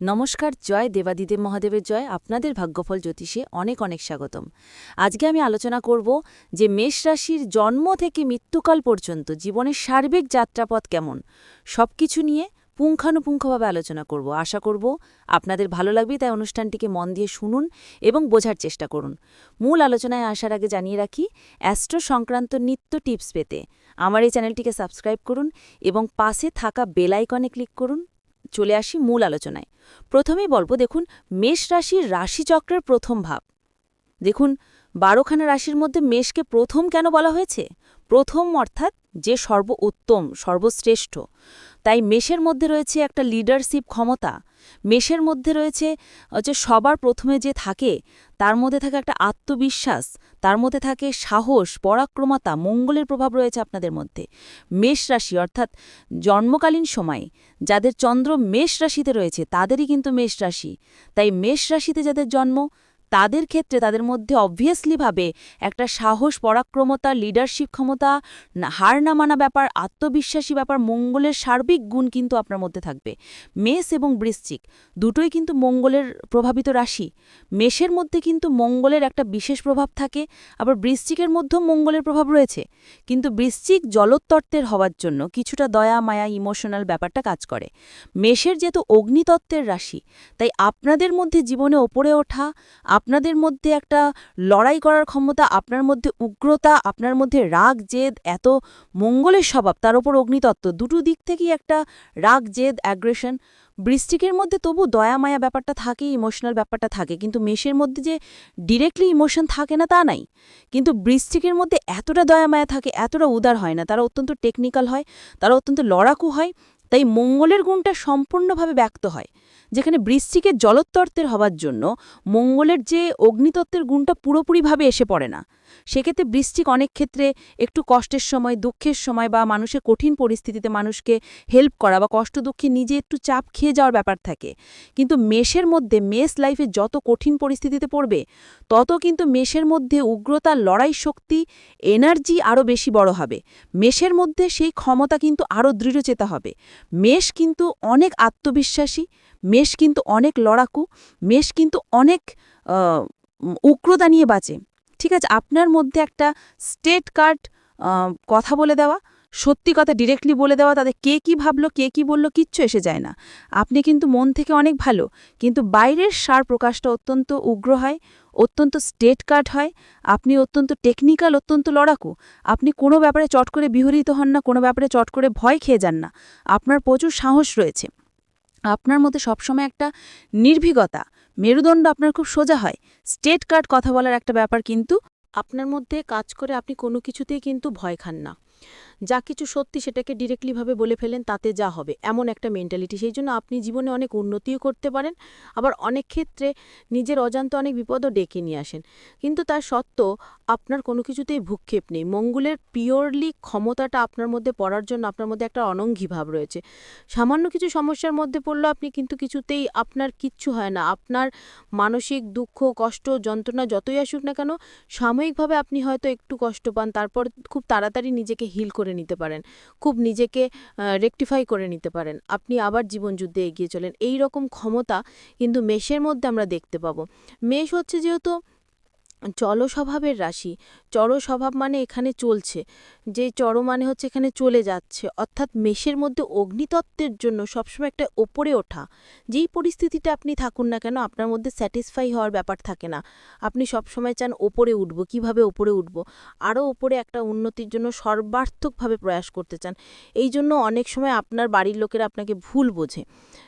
নমস্কার, জয় দেবাদিদেব মহাদেবের জয়। আপনাদের ভাগ্যফল জ্যোতিষে অনেক অনেক স্বাগতম। আজকে আমি আলোচনা করব যে মেষ রাশির জন্ম থেকে মৃত্যুকাল পর্যন্ত জীবনের সার্বিক যাত্রাপথ কেমন সব কিছু নিয়ে পুঙ্খানুপুঙ্খভাবে আলোচনা করব। আশা করব আপনাদের ভালো লাগবে, তাই অনুষ্ঠানটিকে মন দিয়ে শুনুন এবং বোঝার চেষ্টা করুন। মূল আলোচনায় আসার আগে জানিয়ে রাখি, অ্যাস্ট্রো সংক্রান্ত নিত্য টিপস পেতে আমার এই চ্যানেলটিকে সাবস্ক্রাইব করুন এবং পাশে থাকা বেল আইকনে ক্লিক করুন। চলে আসি মূল আলোচনায়। প্রথমেই বলব, দেখুন, মেষ রাশির রাশিচক্রের প্রথম ভাব। দেখুন, বারোখানা রাশির মধ্যে মেষকে প্রথম কেন বলা হয়েছে? প্রথম অর্থাৎ যে সর্ব উত্তম সর্বশ্রেষ্ঠ। তাই মেষের মধ্যে রয়েছে একটা লিডারশিপ ক্ষমতা। মেষের মধ্যে রয়েছে যে সবার প্রথমে যে থাকে, তার মধ্যে থাকে একটা আত্মবিশ্বাস। তার মধ্যে থাকে সাহস, পরাক্রমতা, মঙ্গলের প্রভাব রয়েছে আপনাদের মধ্যে। মেষ রাশি, অর্থাৎ জন্মকালীন সময়ে যাদের চন্দ্র মেষ রাশিতে রয়েছে, তাদেরই কিন্তু মেষ রাশি। তাই মেষ রাশিতে যাদের জন্ম তাদের ক্ষেত্রে তাদের মধ্যে অবভিয়াসলিভাবে একটা সাহস, পরাক্রমতা লিডারশিপ ক্ষমতা হার না মানা ব্যাপার, আত্মবিশ্বাসী ব্যাপার, মঙ্গলের সার্বিক গুণ কিন্তু আপনার মধ্যে থাকবে। মেষ এবং বৃশ্চিক দুটোই কিন্তু মঙ্গলের প্রভাবিত রাশি। মেষের মধ্যে কিন্তু মঙ্গলের একটা বিশেষ প্রভাব থাকে, আবার বৃশ্চিকের মধ্যেও মঙ্গলের প্রভাব রয়েছে। কিন্তু বৃশ্চিক জলোত্তত্ত্বের হওয়ার জন্য কিছুটা দয়া, মায়া ইমোশনাল ব্যাপারটা কাজ করে। মেষের যেহেতু অগ্নিতত্ত্বের রাশি, তাই আপনাদের মধ্যে জীবনে ওপরে ওঠা আপনাদের মধ্যে একটা লড়াই করার ক্ষমতা, আপনার মধ্যে উগ্রতা, আপনার মধ্যে রাগ, জেদ, এত মঙ্গলের স্বভাব, তার ওপর অগ্নিতত্ত্ব, দুটো দিক থেকেই একটা রাগ, জেদ অ্যাগ্রেশন বৃষ্টিকের মধ্যে তবু দয়া, মায়া ব্যাপারটা থাকে ইমোশনাল ব্যাপারটা থাকে, কিন্তু মেষের মধ্যে যে ডিরেক্টলি ইমোশন থাকে না, তা নাই। কিন্তু বৃষ্টিকের মধ্যে এতটা দয়া, মায়া থাকে, এতটা উদার হয় না, তারা অত্যন্ত টেকনিক্যাল হয়, তারা অত্যন্ত লড়াকু হয়, তাই মঙ্গলের গুণটা সম্পূর্ণভাবে ব্যক্ত হয়। যেখানে বৃশ্চিকের জলতত্ত্বের হওয়ার জন্য মঙ্গলের যে অগ্নিতত্ত্বের গুণটা পুরোপুরিভাবে এসে পড়ে না। সেক্ষেত্রে বৃশ্চিক অনেক ক্ষেত্রে একটু কষ্টের সময়, দুঃখের সময় বা মানুষের কঠিন পরিস্থিতিতে মানুষকে হেল্প করা বা কষ্ট দুঃখে নিজে একটু চাপ খেয়ে যাওয়ার ব্যাপার থাকে। কিন্তু মেষের মধ্যে, মেষ লাইফে যত কঠিন পরিস্থিতিতে পড়বে, তত কিন্তু মেষের মধ্যে উগ্রতা, লড়াই শক্তি এনার্জি আরও বেশি বড় হবে। মেষের মধ্যে সেই ক্ষমতা কিন্তু আরও দৃঢ়চেতা হবে। মেষ কিন্তু অনেক আত্মবিশ্বাসী, মেষ কিন্তু অনেক লড়াকু, মেষ কিন্তু অনেক উগ্রতা নিয়ে বাঁচে। ঠিক আছে, আপনার মধ্যে একটা স্টেট কার্ড কথা বলে দেওয়া, সত্যি কথা ডিরেক্টলি বলে দেওয়া তাদের কে কি ভাবলো, কে কি বলল, কিচ্ছু এসে যায় না। আপনি কিন্তু মন থেকে অনেক ভালো, কিন্তু বাইরের সার প্রকাশটা অত্যন্ত উগ্র হয়, অত্যন্ত স্টেট কার্ড হয়, আপনি অত্যন্ত টেকনিক্যাল অত্যন্ত লড়াকু, আপনি কোনো ব্যাপারে চট করে বিহরিত হন না, কোনো ব্যাপারে চট করে ভয় খেয়ে যান না, আপনার প্রচুর সাহস রয়েছে। আপনার মধ্যে সবসময় একটা নির্ভীকতা মেরুদণ্ড আপনার খুব সোজা হয়। স্টেট কার্ড কথা বলার একটা ব্যাপার কিন্তু আপনার মধ্যে কাজ করে আপনি কোনো কিছুতেই কিন্তু ভয় খান না। যা কিছু সত্যি সেটাকে ডিরেক্টলিভাবে বলে ফেলেন, তাতে যা হবে। এমন একটা মেন্টালিটি সেই জন্য আপনি জীবনে অনেক উন্নতিও করতে পারেন, আবার অনেক ক্ষেত্রে নিজের অজান্ত অনেক বিপদও ডেকে নিয়ে আসেন। কিন্তু তার সত্ত্বেও আপনার কোনো কিছুতেই ভূক্ষেপ নেই। মঙ্গলের পিওরলি ক্ষমতাটা আপনার মধ্যে পড়ার জন্য আপনার মধ্যে একটা অনঙ্গী ভাব রয়েছে। সামান্য কিছু সমস্যার মধ্যে পড়লেও আপনি কিন্তু কিছুতেই আপনার কিচ্ছু হয় না। আপনার মানসিক দুঃখ, কষ্ট, যন্ত্রণা যতই আসুক না কেন, সাময়িকভাবে আপনি হয়তো একটু কষ্ট পান, তারপর খুব তাড়াতাড়ি নিজেকে হিল করে নিতে পারেন, খুব নিজেকে রেকটিফাই করে নিতে পারেন। আপনি আবার জীবনযুদ্ধে এগিয়ে চলেন। এই রকম ক্ষমতা কিন্তু মেষের মধ্যে আমরা দেখতে পাবো। মেষ হচ্ছে যেহেতু চল স্বভাবের রাশি। চড় স্বভাব মানে এখানে চলছে। যে চর মানে হচ্ছে এখানে চলে যাচ্ছে। অর্থাৎ মেষের মধ্যে অগ্নিতত্ত্বের জন্য সবসময় একটা ওপরে ওঠা। যেই পরিস্থিতিটা আপনি থাকুন না কেন, আপনার মধ্যে স্যাটিসফাই হওয়ার ব্যাপার থাকে না। আপনি সবসময় চান ওপরে উঠব। কীভাবে ওপরে উঠব? আরও ওপরে একটা উন্নতির জন্য সর্বার্থকভাবে প্রয়াস করতে চান। এই জন্য অনেক সময় আপনার বাড়ির লোকেরা আপনাকে ভুল বোঝে।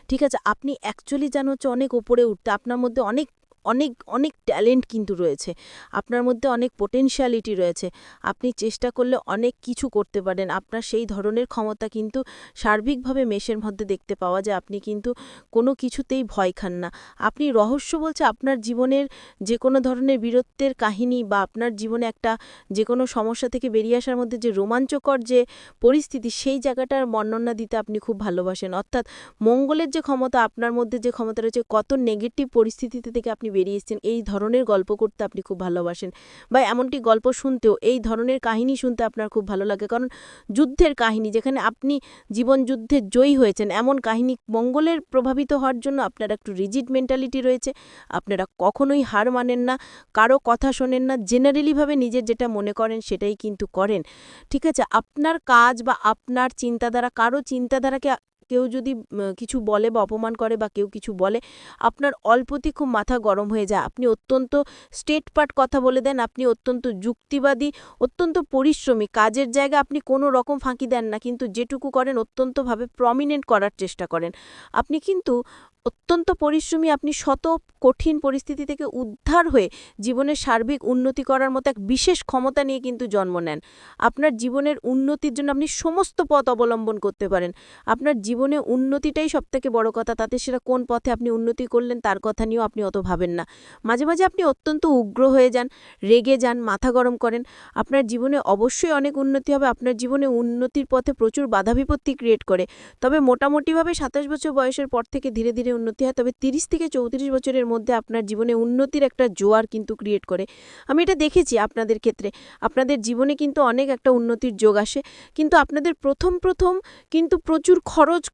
ঠিক আছে? আপনি অ্যাকচুয়ালি জান হচ্ছে অনেক ওপরে উঠতে, আপনার মধ্যে অনেক অনেক অনেক ট্যালেন্ট কিন্তু রয়েছে। আপনার মধ্যে অনেক পোটেনশিয়ালিটি রয়েছে। আপনি চেষ্টা করলে অনেক কিছু করতে পারেন। আপনার সেই ধরনের ক্ষমতা কিন্তু সার্বিকভাবে মেষের মধ্যে দেখতে পাওয়া যায়। আপনি কিন্তু কোনো কিছুতেই ভয় খান না। আপনি রহস্য বলছে আপনার জীবনের যে কোনো ধরনের বীরত্বের কাহিনী বা আপনার জীবনে একটা যে কোনো সমস্যা থেকে বেরিয়ে আসার মধ্যে যে রোমাঞ্চকর যে পরিস্থিতি, সেই জায়গাটার বর্ণনা দিতে আপনি খুব ভালোবাসেন। অর্থাৎ মঙ্গলের যে ক্ষমতা, আপনার মধ্যে যে ক্ষমতা রয়েছে, কত নেগেটিভ পরিস্থিতিতে থেকে আপনি বেরিয়ে এসেছেন এই ধরনের গল্প করতে আপনি খুব ভালোবাসেন। বা এমনটি গল্প শুনতেও এই ধরনের কাহিনী শুনতে আপনার খুব ভালো লাগে। কারণ যুদ্ধের কাহিনী, যেখানে আপনি জীবন যুদ্ধে জয়ী হয়েছেন, এমন কাহিনী মঙ্গলের প্রভাবিত হওয়ার জন্য আপনার একটু রিজিড মেন্টালিটি রয়েছে। আপনারা কখনোই হার মানেন না, কারও কথা শোনেন না জেনারেলিভাবে নিজের যেটা মনে করেন সেটাই কিন্তু করেন। ঠিক আছে, আপনার কাজ বা আপনার চিন্তাধারা, কারও চিন্তাধারাকে কেউ যদি কিছু বলে বা অপমান করে বা কেউ কিছু বলে, আপনার অল্পতেই খুব মাথা গরম হয়ে যায়। আপনি অত্যন্ত স্টেট পার্ট কথা বলে দেন, আপনি অত্যন্ত যুক্তিবাদী, অত্যন্ত পরিশ্রমী, কাজের জায়গা আপনি কোনো রকম ফাঁকি দেন না, কিন্তু যেটুকু করেন অত্যন্তভাবে প্রমিনেন্ট করার চেষ্টা করেন। আপনি কিন্তু অত্যন্ত পরিশ্রমী, আপনি শত কঠিন পরিস্থিতি থেকে উদ্ধার হয়ে জীবনের সার্বিক উন্নতি করার মতো এক বিশেষ ক্ষমতা নিয়ে কিন্তু জন্ম নেন। আপনার জীবনের উন্নতির জন্য আপনি সমস্ত পথ অবলম্বন করতে পারেন। আপনার জীবনে উন্নতিটাই সবথেকে বড় কথা, তাতে সেটা কোন পথে আপনি উন্নতি করলেন তার কথা নিয়েও আপনি অত ভাবেন না। মাঝে মাঝে আপনি অত্যন্ত উগ্র হয়ে যান, রেগে যান, মাথা গরম করেন। আপনার জীবনে অবশ্যই অনেক উন্নতি হবে, আপনার জীবনে উন্নতির পথে প্রচুর বাধা বিপত্তি ক্রিয়েট করে। তবে মোটামুটিভাবে সাতাশ বছর বয়সের পর থেকে ধীরে ধীরে উন্নতি হয়, তবে তিরিশ থেকে চৌত্রিশ বছরের মধ্যে আপনার জীবনে উন্নতির একটা জোয়ার কিন্তু ক্রিয়েট করে। আমি এটা দেখেছি আপনাদের ক্ষেত্রে। আপনাদের জীবনে কিন্তু অনেক একটা উন্নতির যোগ আসে। কিন্তু আপনাদের প্রথম প্রথম কিন্তু প্রচুর খরচ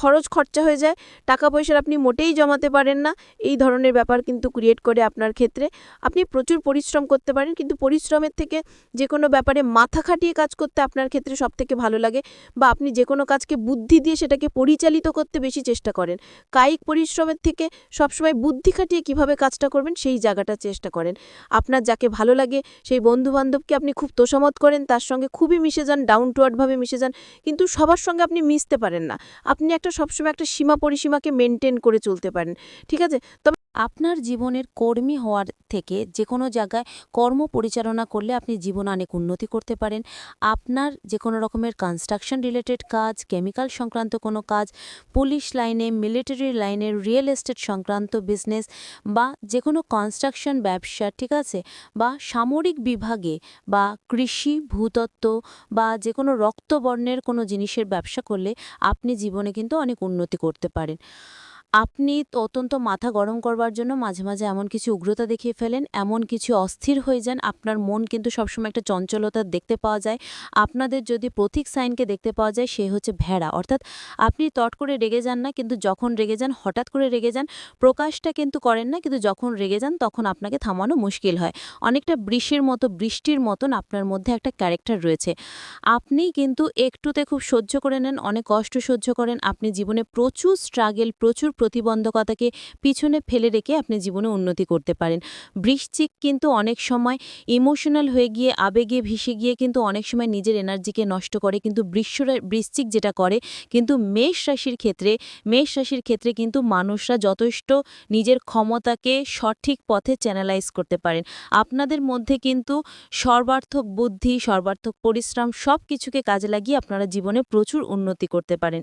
খরচ খরচা হয়ে যায়। টাকা পয়সার আপনি মোটেই জমাতে পারেন না। এই ধরনের ব্যাপার কিন্তু ক্রিয়েট করে আপনার ক্ষেত্রে। আপনি প্রচুর পরিশ্রম করতে পারেন, কিন্তু পরিশ্রমের থেকে যে কোনো ব্যাপারে মাথা খাটিয়ে কাজ করতে আপনার ক্ষেত্রে সব থেকে ভালো লাগে বা আপনি যে কোনো কাজকে বুদ্ধি দিয়ে সেটাকে পরিচালিত করতে বেশি চেষ্টা করেন। কায়িক পরিশ্রমের থেকে সবসময় বুদ্ধি খাটিয়ে কীভাবে কাজটা করবেন সেই জায়গাটা চেষ্টা করেন। আপনার যাকে ভালো লাগে, সেই বন্ধুবান্ধবকে আপনি খুব তোষামত করেন, তার সঙ্গে খুবই মিশে যান ডাউন টু আর্থভাবে মিশে যান, কিন্তু সবার সঙ্গে আপনি মিশতে পারেন না। আপনি একটা সবসময় একটা সীমা পরিসীমাকে মেনটেন করে চলতে পারেন ঠিক আছে? তবে আপনার জীবনের কর্মী হওয়ার থেকে যে কোনো জায়গায় কর্ম পরিচালনা করলে আপনি জীবনে অনেক উন্নতি করতে পারেন। আপনার যে কোনো রকমের কনস্ট্রাকশন রিলেটেড কাজ কেমিক্যাল সংক্রান্ত কোনো কাজ পুলিশ লাইনে মিলিটারি লাইনে রিয়েল এস্টেট সংক্রান্ত বিজনেস বা যে কোনো কনস্ট্রাকশন ব্যবসা, ঠিক আছে? বা সামরিক বিভাগে বা কৃষি, ভূতত্ত্ব বা যে কোনো রক্তবর্ণের কোনো জিনিসের ব্যবসা করলে আপনি জীবনে কিন্তু অনেক উন্নতি করতে পারেন। আপনি অত্যন্ত মাথা গরম করবার জন্য মাঝে মাঝে এমন কিছু উগ্রতা দেখিয়ে ফেলেন, এমন কিছু অস্থির হয়ে যান। আপনার মন কিন্তু সবসময় একটা চঞ্চলতা দেখতে পাওয়া যায়। আপনাদের যদি প্রতীক সাইনকে দেখতে পাওয়া যায়, সে হচ্ছে ভেড়া। অর্থাৎ আপনি তট করে রেগে যান না, কিন্তু যখন রেগে যান, হঠাৎ করে রেগে যান, প্রকাশটা কিন্তু করেন না, কিন্তু যখন রেগে যান, তখন আপনাকে থামানো মুশকিল হয়। অনেকটা বৃষ্টির মতো, বৃষ্টির মতন আপনার মধ্যে একটা ক্যারেক্টার রয়েছে। আপনি কিন্তু একটুতে খুব সহ্য করে নেন, অনেক কষ্ট সহ্য করেন। আপনি জীবনে প্রচুর স্ট্রাগেল প্রচুর প্রতিবন্ধকতাকে পিছনে ফেলে রেখে আপনি জীবনে উন্নতি করতে পারেন। বৃশ্চিক কিন্তু অনেক সময় ইমোশনাল হয়ে গিয়ে, আবেগে ভেসে গিয়ে কিন্তু অনেক সময় নিজের এনার্জিকে নষ্ট করে। কিন্তু বৃশ্বরা বৃশ্চিক যেটা করে, কিন্তু মেষ রাশির ক্ষেত্রে, মেষ রাশির ক্ষেত্রে কিন্তু মানুষরা যথেষ্ট নিজের ক্ষমতাকে সঠিক পথে চ্যানেলাইজ করতে পারেন। আপনাদের মধ্যে কিন্তু সর্বার্থক বুদ্ধি, সর্বার্থক পরিশ্রম সব কিছুকে কাজে লাগিয়ে আপনারা জীবনে প্রচুর উন্নতি করতে পারেন।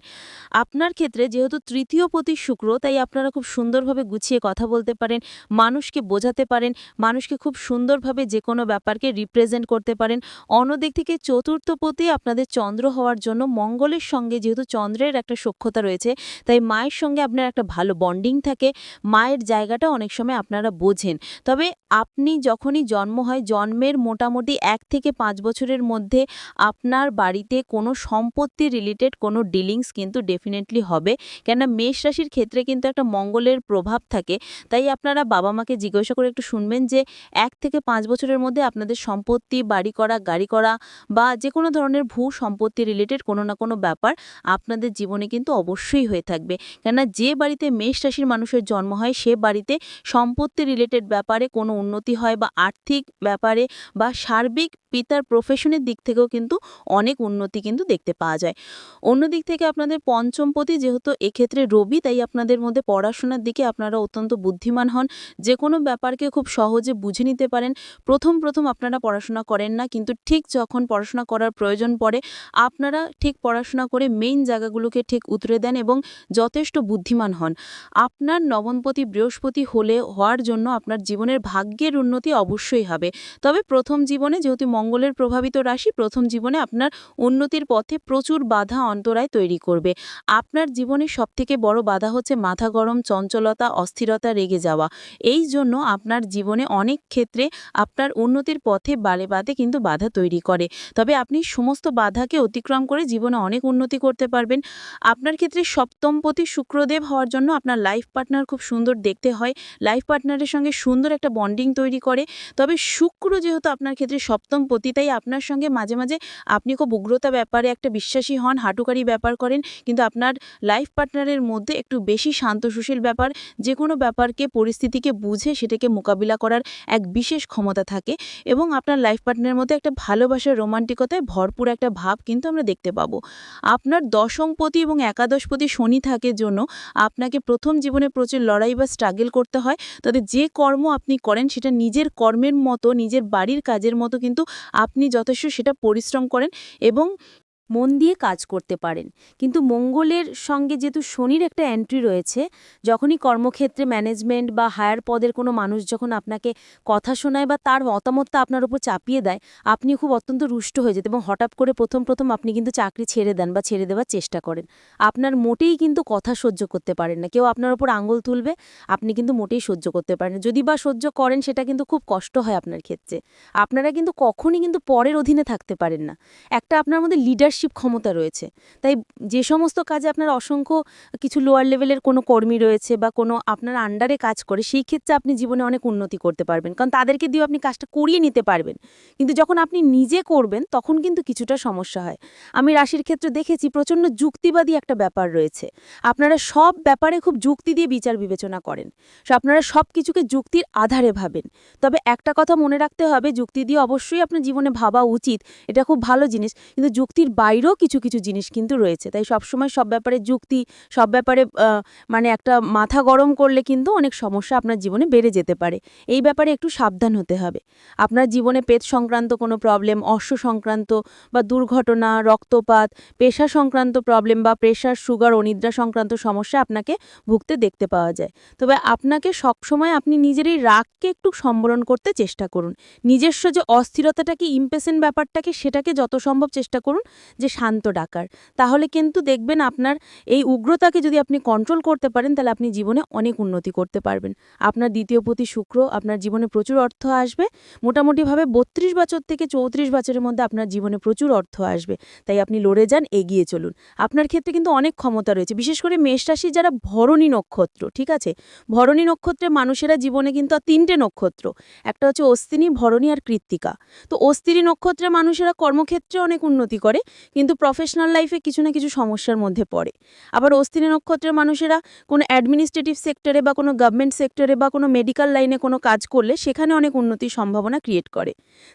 আপনার ক্ষেত্রে যেহেতু তৃতীয় প্রতি শুক্র তাই আপনারা খুব সুন্দরভাবে গুছিয়ে কথা বলতে পারেন, মানুষকে বোঝাতে পারেন, মানুষকে খুব সুন্দরভাবে যে কোনো ব্যাপারকে রিপ্রেজেন্ট করতে পারেন। অন্যদিক থেকে চতুর্থ পতি আপনাদের চন্দ্র হওয়ার জন্য মঙ্গলের সঙ্গে যেহেতু চন্দ্রের একটা সক্ষতা রয়েছে, তাই মায়ের সঙ্গে আপনার একটা ভালো বন্ডিং থাকে, মায়ের জায়গাটা অনেক সময় আপনারা বোঝেন। তবে আপনি যখনই জন্ম হয়, জন্মের মোটামুটি এক থেকে পাঁচ বছরের মধ্যে আপনার বাড়িতে কোনো সম্পত্তি রিলেটেড কোনো ডিলিংস কিন্তু ডেফিনেটলি হবে। কেননা মেষ রাশির ক্ষেত্রে কিন্তু একটা মঙ্গলের প্রভাব থাকে। তাই আপনারা বাবা মাকে জিজ্ঞাসা করে একটু শুনবেন যে, এক থেকে পাঁচ বছরের মধ্যে আপনাদের সম্পত্তি, বাড়ি করা, গাড়ি করা বা যে কোনো ধরনের ভূ সম্পত্তি রিলেটেড কোনো না কোনো ব্যাপার আপনাদের জীবনে কিন্তু অবশ্যই হয়ে থাকবে। কেননা যে বাড়িতে মেষ রাশির মানুষের জন্ম হয়, সে বাড়িতে সম্পত্তি রিলেটেড ব্যাপারে কোনো উন্নতি হয় বা আর্থিক ব্যাপারে বা সার্বিক পিতার প্রফেশনের দিক থেকেও কিন্তু অনেক উন্নতি কিন্তু দেখতে পাওয়া যায়। অন্যদিক থেকে আপনাদের পঞ্চমপতি যেহেতু এক্ষেত্রে রবি, তাই আপনাদের মধ্যে পড়াশোনার দিকে আপনারা অত্যন্ত বুদ্ধিমান হন। যে কোনো ব্যাপারকে খুব সহজে বুঝে নিতে পারেন। প্রথম প্রথম আপনারা পড়াশোনা করেন না, কিন্তু ঠিক যখন পড়াশোনা করার প্রয়োজন পড়ে, আপনারা ঠিক পড়াশোনা করে মেইন জায়গাগুলোকে ঠিক উতরে দেন এবং যথেষ্ট বুদ্ধিমান হন। আপনার নবমপতি বৃহস্পতি হলে, হওয়ার জন্য আপনার জীবনের ভাগ্যের উন্নতি অবশ্যই হবে। তবে প্রথম জীবনে যেহেতু মঙ্গলের প্রভাবিত রাশি প্রথম জীবনে আপনার উন্নতির পথে প্রচুর বাধা অন্তরায় তৈরি করবে। আপনার জীবনের সবথেকে বড় বাধা হচ্ছে মাথা গরম, চঞ্চলতা, অস্থিরতা, রেগে যাওয়া। এই জন্য আপনার জীবনে অনেক ক্ষেত্রে আপনার উন্নতির পথে বারে বাদে কিন্তু বাধা তৈরি করে। তবে আপনি সমস্ত বাধাকে অতিক্রম করে জীবনে অনেক উন্নতি করতে পারবেন। আপনার ক্ষেত্রে সপ্তমপতি শুক্রদেব হওয়ার জন্য আপনার লাইফ পার্টনার খুব সুন্দর দেখতে হয়। লাইফ পার্টনারের সঙ্গে সুন্দর একটা বন্ডিং তৈরি করে। তবে শুক্র যেহেতু আপনার ক্ষেত্রে তাই আপনার সঙ্গে মাঝে মাঝে আপনি খুব উগ্রতা ব্যাপারে একটা বিশ্বাসী হন, হাঁটুকারি ব্যাপার করেন, কিন্তু আপনার লাইফ পার্টনারের মধ্যে একটু বেশি শান্ত সুশীল ব্যাপার যে কোনো ব্যাপারকে, পরিস্থিতিকে বুঝে সেটাকে মোকাবিলা করার এক বিশেষ ক্ষমতা থাকে এবং আপনার লাইফ পার্টনারের মধ্যে একটা ভালোবাসার রোমান্টিকতায় ভরপুর একটা ভাব কিন্তু আমরা দেখতে পাবো। আপনার দশমপতি এবং একাদশপতি শনি থাকে জন্য আপনাকে প্রথম জীবনে প্রচুর লড়াই বা স্ট্রাগল করতে হয় তবে যে কর্ম আপনি করেন সেটা নিজের কর্মের মতো, নিজের বাড়ির কাজের মতো কিন্তু আপনি যথেষ্ট সেটা পরিশ্রম করেন এবং মন দিয়ে কাজ করতে পারেন। কিন্তু মঙ্গলের সঙ্গে যেহেতু শনির একটা এন্ট্রি রয়েছে, যখনই কর্মক্ষেত্রে ম্যানেজমেন্ট বা হায়ার পদের কোনো মানুষ যখন আপনাকে কথা শোনায় বা তার মতামতটা আপনার উপর চাপিয়ে দেয় আপনি খুব অত্যন্ত রুষ্ট হয়ে যেতে এবং হঠাৎ করে প্রথম প্রথম আপনি কিন্তু চাকরি ছেড়ে দেন বা ছেড়ে দেওয়ার চেষ্টা করেন। আপনার মোটেই কিন্তু কথা সহ্য করতে পারেন না। কেউ আপনার উপর আঙুল তুলবে, আপনি কিন্তু মোটেই সহ্য করতে পারেন যদি বা সহ্য করেন, সেটা কিন্তু খুব কষ্ট হয় আপনার ক্ষেত্রে। আপনারা কিন্তু কখনই কিন্তু পরের অধীনে থাকতে পারেন না। একটা আপনার মধ্যে লিডারশিপ ক্ষমতা রয়েছে। তাই যে সমস্ত কাজে আপনার অসংখ্য কিছু লোয়ার লেভেলের কোনো কর্মী রয়েছে বা কোনো আপনার আন্ডারে কাজ করে, সেই ক্ষেত্রে আপনি জীবনে অনেক উন্নতি করতে পারবেন। কারণ তাদেরকে দিয়েও আপনি কাজটা করিয়ে নিতে পারবেন। কিন্তু যখন আপনি নিজে করবেন, তখন কিন্তু কিছুটা সমস্যা হয়। আমি রাশির ক্ষেত্রে দেখেছি প্রচণ্ড যুক্তিবাদী একটা ব্যাপার রয়েছে। আপনারা সব ব্যাপারে খুব যুক্তি দিয়ে বিচার বিবেচনা করেন। আপনারা সব কিছুকে যুক্তির আধারে ভাবেন। তবে একটা কথা মনে রাখতে হবে, যুক্তি দিয়ে অবশ্যই আপনার জীবনে ভাবা উচিত। এটা খুব ভালো জিনিস। কিন্তু যুক্তির বাইরেও কিছু কিছু জিনিস কিন্তু রয়েছে। তাই সবসময় সব ব্যাপারে যুক্তি, সব ব্যাপারে মানে একটা মাথা গরম করলে কিন্তু অনেক সমস্যা আপনার জীবনে বেড়ে যেতে পারে। এই ব্যাপারে একটু সাবধান হতে হবে। আপনার জীবনে পেট সংক্রান্ত কোনো প্রবলেম অশ্ব সংক্রান্ত বা দুর্ঘটনা, রক্তপাত পেশা সংক্রান্ত প্রবলেম বা প্রেশার, সুগার, অনিদ্রা সংক্রান্ত সমস্যা আপনাকে ভুগতে দেখতে পাওয়া যায়। তবে আপনাকে সবসময় আপনি নিজের এই রাগকে একটু সম্বরণ করতে চেষ্টা করুন। নিজস্ব যে অস্থিরতাটাকে ইম্পেসেন্ট ব্যাপারটাকে সেটাকে যত সম্ভব চেষ্টা করুন। যে শান্ত ডাকার। তাহলে কিন্তু দেখবেন আপনার এই উগ্রতাকে যদি আপনি কন্ট্রোল করতে পারেন, তাহলে আপনি জীবনে অনেক উন্নতি করতে পারবেন। আপনার দ্বিতীয় প্রতি শুক্র, আপনার জীবনে প্রচুর অর্থ আসবে। মোটামুটিভাবে বত্রিশ বছর থেকে চৌত্রিশ বছরের মধ্যে আপনার জীবনে প্রচুর অর্থ আসবে। তাই আপনি লড়ে যান, এগিয়ে চলুন। আপনার ক্ষেত্রে কিন্তু অনেক ক্ষমতা রয়েছে। বিশেষ করে মেষ রাশি যারা ভরণী নক্ষত্র, ঠিক আছে? ভরণী নক্ষত্রের মানুষেরা জীবনে কিন্তু তিনটে নক্ষত্র। একটা হচ্ছে অস্তিনী ভরণী আর কৃত্তিকা। তো অস্তিনী নক্ষত্রের মানুষেরা কর্মক্ষেত্রে অনেক উন্নতি করে। কিন্তু প্রফেশনাল লাইফে কিছু না কিছু সমস্যার মধ্যে পড়ে। আবার অস্তিনী নক্ষত্রের মানুষেরা কোনো অ্যাডমিনিস্ট্রেটিভ সেক্টরে বা কোনো গভর্নমেন্ট সেক্টরে বা কোনো মেডিকেল লাইনে কোনো কাজ করলে সেখানে অনেক উন্নতির সম্ভাবনা ক্রিয়েট করে।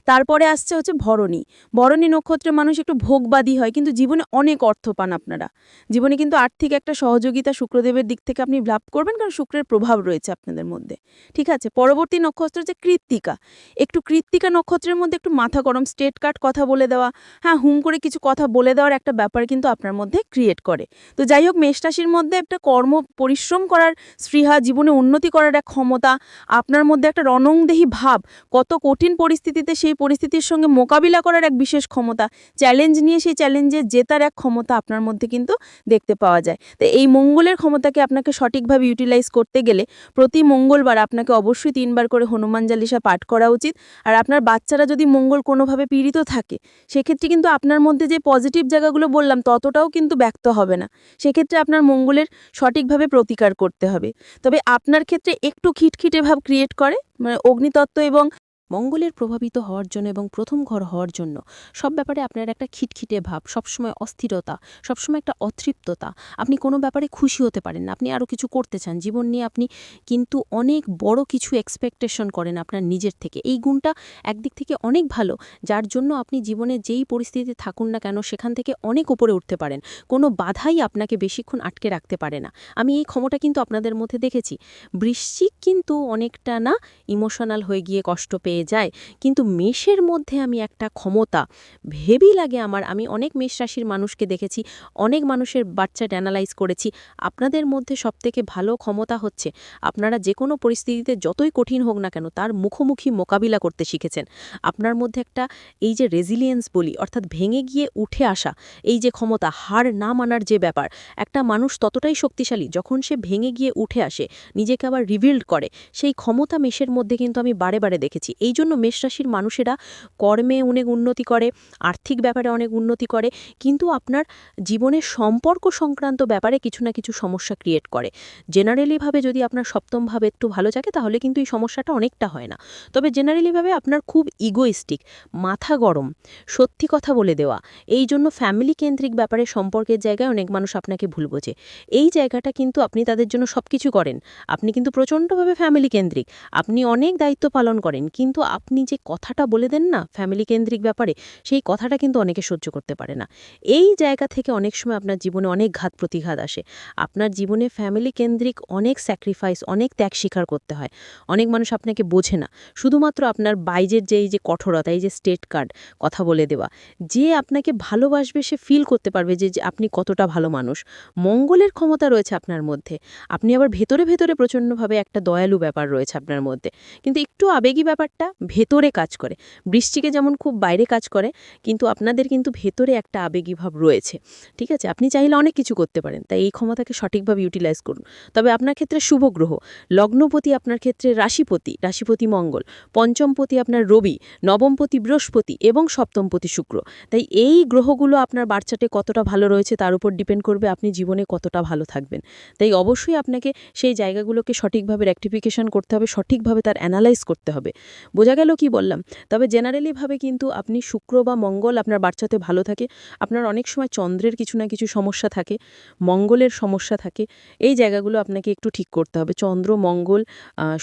তারপরে আসছে হচ্ছে ভরণী। ভরণী নক্ষত্রের মানুষ একটু ভোগবাদী হয়, কিন্তু জীবনে অনেক অর্থ পান আপনারা। জীবনে কিন্তু আর্থিক একটা সহযোগিতা শুক্রদেবের দিক থেকে আপনি লাভ করবেন, কারণ শুক্রের প্রভাব রয়েছে আপনাদের মধ্যে। ঠিক আছে? পরবর্তী নক্ষত্র হচ্ছে কৃত্তিকা। একটু কৃত্তিকা নক্ষত্রের মধ্যে একটু মাথা গরম স্টেট কাট কথা বলে দেওয়া হ্যাঁ হুম করে কিছু কথা বলে দেওয়ার একটা ব্যাপার কিন্তু আপনার মধ্যে ক্রিয়েট করে। তো যাই হোক, মেষ রাশির মধ্যে একটা কর্ম পরিশ্রম করার স্পৃহা জীবনে উন্নতি করার এক ক্ষমতা, আপনার মধ্যে একটা রণংদেহী ভাব, কত কঠিন পরিস্থিতিতে সেই পরিস্থিতির সঙ্গে মোকাবিলা করার এক বিশেষ ক্ষমতা চ্যালেঞ্জ নিয়ে সেই চ্যালেঞ্জে জেতার এক ক্ষমতা আপনার মধ্যে কিন্তু দেখতে পাওয়া যায়। তো এই মঙ্গলের ক্ষমতাকে আপনাকে সঠিকভাবে ইউটিলাইজ করতে গেলে প্রতি মঙ্গলবার আপনাকে অবশ্যই তিনবার করে হনুমান জালিসা পাঠ করা উচিত। আর আপনার বাচ্চারা যদি মঙ্গল কোনোভাবে পীড়িত থাকে, সেক্ষেত্রে কিন্তু আপনার মধ্যে যে পজিটিভ জায়গাগুলো বললাম, ততটাও কিন্তু ব্যক্ত হবে না। সেক্ষেত্রে আপনার মঙ্গলের সঠিকভাবে প্রতিকার করতে হবে। তবে আপনার ক্ষেত্রে একটু খিটখিটে ভাব ক্রিয়েট করে মানে অগ্নিতত্ত্ব এবং মঙ্গলের প্রভাবিত হওয়ার জন্য এবং প্রথম ঘর হওয়ার জন্য সব ব্যাপারে আপনার একটা খিটখিটে ভাব, সবসময় অস্থিরতা, সবসময় একটা অতৃপ্ততা। আপনি কোনো ব্যাপারে খুশি হতে পারেন না। আপনি আরও কিছু করতে চান। জীবন নিয়ে আপনি কিন্তু অনেক বড় কিছু এক্সপেকটেশন করেন আপনার নিজের থেকে। এই গুণটা একদিক থেকে অনেক ভালো, যার জন্য আপনি জীবনে যেই পরিস্থিতিতে থাকুন না কেন, সেখান থেকে অনেক উপরে উঠতে পারেন। কোনো বাধাই আপনাকে বেশিক্ষণ আটকে রাখতে পারে না। আমি এই ক্ষমতা কিন্তু আপনাদের মধ্যে দেখেছি। বৃশ্চিক কিন্তু অনেকটা না ইমোশনাল হয়ে গিয়ে কষ্ট পেয়ে হয়ে যায়। কিন্তু মেষের মধ্যে আমি একটা ক্ষমতা। ভেবি লাগে আমার, আমি অনেক মেষ রাশির মানুষকে দেখেছি, অনেক মানুষের বাচ্চা অ্যানালাইজ করেছি। আপনাদের মধ্যে সবথেকে ভালো ক্ষমতা হচ্ছে, আপনারা যে কোনো পরিস্থিতিতে যতই কঠিন হোক না কেন, তার মুখোমুখি মোকাবিলা করতে শিখেছেন। আপনার মধ্যে একটা এই যে রেজিলিয়েন্স বলি, অর্থাৎ ভেঙে গিয়ে উঠে আসা, এই যে ক্ষমতা, হার না মানার যে ব্যাপার, একটা মানুষ ততটাই শক্তিশালী যখন সে ভেঙে গিয়ে উঠে আসে, নিজেকে আবার রিভিল্ড করে। সেই ক্ষমতা মেষের মধ্যে কিন্তু আমি বারে বারে দেখেছি। এই জন্য মেষ রাশির মানুষেরা কর্মে অনেক উন্নতি করে, আর্থিক ব্যাপারে অনেক উন্নতি করে, কিন্তু আপনার জীবনের সম্পর্ক সংক্রান্ত ব্যাপারে কিছু না কিছু সমস্যা ক্রিয়েট করে। জেনারেলিভাবে যদি আপনার সপ্তমভাবে একটু ভালো থাকে তাহলে কিন্তু এই সমস্যাটা অনেকটা হয় না। তবে জেনারেলিভাবে আপনার খুব ইগোইস্টিক মাথা গরম, সত্যি কথা বলে দেওয়া, এই জন্য ফ্যামিলি কেন্দ্রিক ব্যাপারে সম্পর্কের জায়গায় অনেক মানুষ আপনাকে ভুল বোঝে। এই জায়গাটা কিন্তু আপনি তাদের জন্য সব কিছু করেন। আপনি কিন্তু প্রচণ্ডভাবে ফ্যামিলি কেন্দ্রিক, আপনি অনেক দায়িত্ব পালন করেন, কিন্তু আপনি যে কথাটা বলে দেন না ফ্যামিলি কেন্দ্রিক ব্যাপারে, সেই কথাটা কিন্তু অনেকে সহ্য করতে পারে না। এই জায়গা থেকে অনেক সময় আপনার জীবনে অনেক ঘাত প্রতিঘাত আসে। আপনার জীবনে ফ্যামিলি কেন্দ্রিক অনেক স্যাক্রিফাইস অনেক ত্যাগ স্বীকার করতে হয়। অনেক মানুষ আপনাকে বোঝে না। শুধুমাত্র আপনার বাইজের যে এই যে কঠোরতা, এই যে স্টেট কার্ড কথা বলে দেওয়া, যে আপনাকে ভালোবাসবে, সে ফিল করতে পারবে যে আপনি কতটা ভালো মানুষ। মঙ্গলের ক্ষমতা রয়েছে আপনার মধ্যে। আপনি আবার ভেতরে ভেতরে প্রচণ্ডভাবে একটা দয়ালু ব্যাপার রয়েছে আপনার মধ্যে। কিন্তু একটু আবেগী ব্যাপারটা ভেতরে কাজ করে। বৃষ্টিকে যেমন খুব বাইরে কাজ করে, কিন্তু আপনাদের কিন্তু ভেতরে একটা আবেগী ভাব রয়েছে, ঠিক আছে? আপনি চাইলে অনেক কিছু করতে পারেন, তাই এই ক্ষমতাকে সঠিকভাবে ইউটিলাইজ করুন। তবে আপনার ক্ষেত্রে শুভ গ্রহ, লগ্নপতি আপনার ক্ষেত্রে রাশিপতি রাশিপতি মঙ্গল, পঞ্চমপতি আপনার রবি, নবমপতি বৃহস্পতি এবং সপ্তমপতি শুক্র। তাই এই গ্রহগুলো আপনার বাচ্চাটে কতটা ভালো রয়েছে তার উপর ডিপেন্ড করবে আপনি জীবনে কতটা ভালো থাকবেন। তাই অবশ্যই আপনাকে সেই জায়গাগুলোকে সঠিকভাবে রেক্টিফিকেশন করতে হবে, সঠিকভাবে তার অ্যানালাইজ করতে হবে। বোঝা গেল কি বললাম। তবে জেনারেলিভাবে কিন্তু আপনি শুক্র বা মঙ্গল আপনার বাচ্চাতে ভালো থাকে। আপনার অনেক সময় চন্দ্রের কিছু না কিছু সমস্যা থাকে, মঙ্গলের সমস্যা থাকে। এই জায়গাগুলো আপনাকে একটু ঠিক করতে হবে। চন্দ্র, মঙ্গল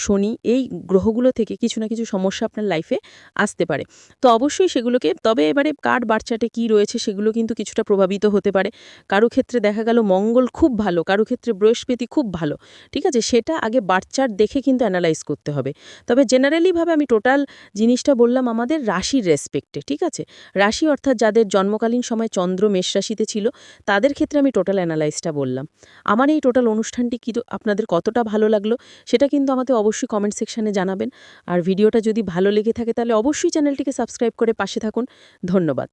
শনি এই গ্রহগুলো থেকে কিছু না কিছু সমস্যা আপনার লাইফে আসতে পারে। তো অবশ্যই সেগুলোকে, তবে এবারে কার বাচ্চাটে কি রয়েছে সেগুলো কিন্তু কিছুটা প্রভাবিত হতে পারে। কারও ক্ষেত্রে দেখা গেল মঙ্গল খুব ভালো, কারও ক্ষেত্রে বৃহস্পতি খুব ভালো, ঠিক আছে? সেটা আগে বাচ্চার দেখে কিন্তু অ্যানালাইজ করতে হবে। তবে জেনারেলিভাবে আমি টোটাল জিনিসটা বললাম আমাদের রাশির রেসপেক্টে ঠিক আছে? রাশি অর্থাৎ যাদের জন্মকালীন সময় চন্দ্র মেষ রাশিতে ছিল, তাদের ক্ষেত্রে আমি টোটাল অ্যানালাইজটা বললাম। আমার এই টোটাল অনুষ্ঠানটি কিন্তু আপনাদের কতটা ভালো লাগল, সেটা কিন্তু আমাদের অবশ্যই কমেন্ট সেকশানে জানাবেন। আর ভিডিওটা যদি ভালো লেগে থাকে তাহলে অবশ্যই চ্যানেলটিকে সাবস্ক্রাইব করে পাশে থাকুন। ধন্যবাদ।